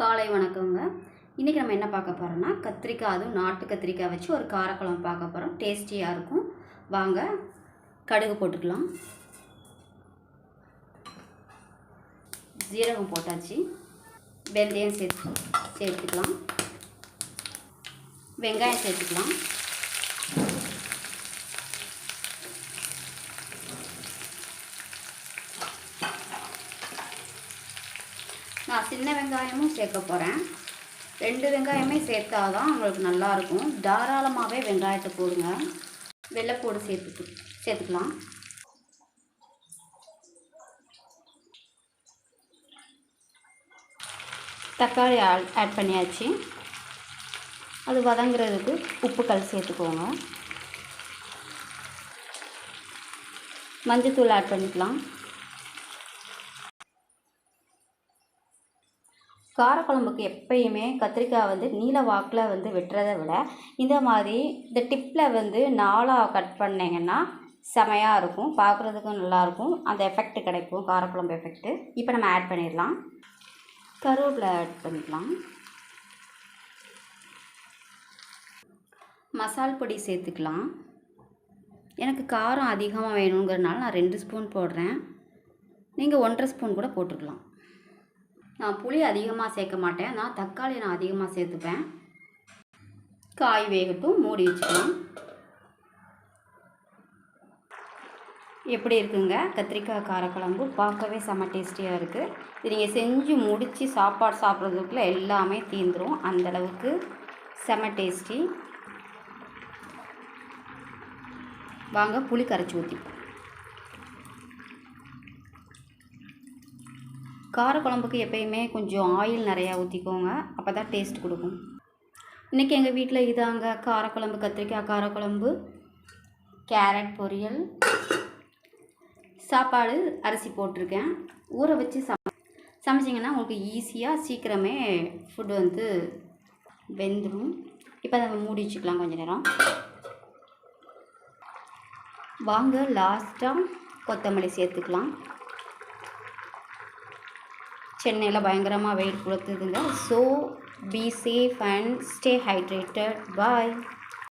காலை வணக்கங்க இன்றைக்கி நம்ம என்ன பார்க்க போகிறோம்னா கத்திரிக்காய் அதுவும் நாட்டு கத்திரிக்காய் வச்சு ஒரு காரக்குழம்பு பார்க்க போகிறோம் டேஸ்டியாக இருக்கும். வாங்க கடுகு போட்டுக்கலாம். ஜீரகம் போட்டாச்சு. வெந்தயம் சேர்த்து சேர்த்துக்கலாம். வெங்காயம் சேர்த்துக்கலாம். நான் சின்ன வெங்காயமும் சேர்க்க போகிறேன் ரெண்டு வெங்காயமே சேர்த்தாதான் உங்களுக்கு நல்லாயிருக்கும். தாராளமாகவே வெங்காயத்தை போடுங்க. வெள்ளைப்பூடு சேர்த்து சேர்த்துக்கலாம். தக்காளி ஆட் ஆட் பண்ணியாச்சு. அது வதங்குறதுக்கு உப்புக்கல் சேர்த்துக்கோங்க. மஞ்சத்தூள் ஆட் பண்ணிக்கலாம். காரக்குழம்புக்கு எப்பயுமே கத்திரிக்காய் வந்து நீல வாக்கில் வந்து வெட்டுறதை விட இந்த மாதிரி இந்த டிப்பில் வந்து நாளாக கட் பண்ணிங்கன்னா செமையாக இருக்கும். பார்க்குறதுக்கும் நல்லாயிருக்கும் அந்த எஃபெக்ட் கிடைக்கும். காரக்குழம்பு எஃபெக்ட்டு இப்போ நம்ம ஆட் பண்ணிடலாம். கருவேப்பிலை ஆட் பண்ணிக்கலாம் மசால் பொடி சேர்த்துக்கலாம். எனக்கு காரம் அதிகமாக வேணுங்கிறனால நான் ரெண்டு ஸ்பூன் போடுறேன். நீங்கள் ஒன்றரை ஸ்பூன் கூட போட்டுக்கலாம். நான் புளி அதிகமாக சேர்க்க மாட்டேன். நான் தக்காளி நான் அதிகமாக சேர்த்துப்பேன். காய் வேகட்டும். மூடி வச்சுக்கலாம். எப்படி இருக்குங்க? கத்திரிக்காய் காரக்குழம்பு பார்க்கவே செம்ம டேஸ்டியாக இருக்குது இது நீங்கள் செஞ்சு முடித்து சாப்பாடு சாப்பிட்றதுக்குள்ளே எல்லாமே தீந்துடும் அந்தளவுக்கு செம்ம டேஸ்டி. வாங்க புளி கரைச்சி ஊற்றிப்போம் காரக்குழம்புக்கு எப்பயுமே கொஞ்சம் ஆயில் நிறையா ஊற்றிக்கோங்க அப்போ தான் டேஸ்ட் கொடுக்கும். இன்றைக்கி எங்கள் வீட்டில் இதாங்க காரக்குழம்பு கத்திரிக்காய் காரக்குழம்பு கேரட் பொரியல் சாப்பாடு அரிசி போட்டிருக்கேன். ஊற வச்சு சம சமைச்சிங்கன்னா உங்களுக்கு ஈஸியாக சீக்கிரமே ஃபுட்டு வந்து வெந்துடும் இப்போ அதை மூடி வச்சுக்கலாம் கொஞ்சம் நேரம். வாங்க லாஸ்ட்டாக கொத்தமல்லி சேர்த்துக்கலாம். சென்னையில் பயங்கரமாக வெயில் கொடுத்துதுங்க so be safe and stay hydrated bye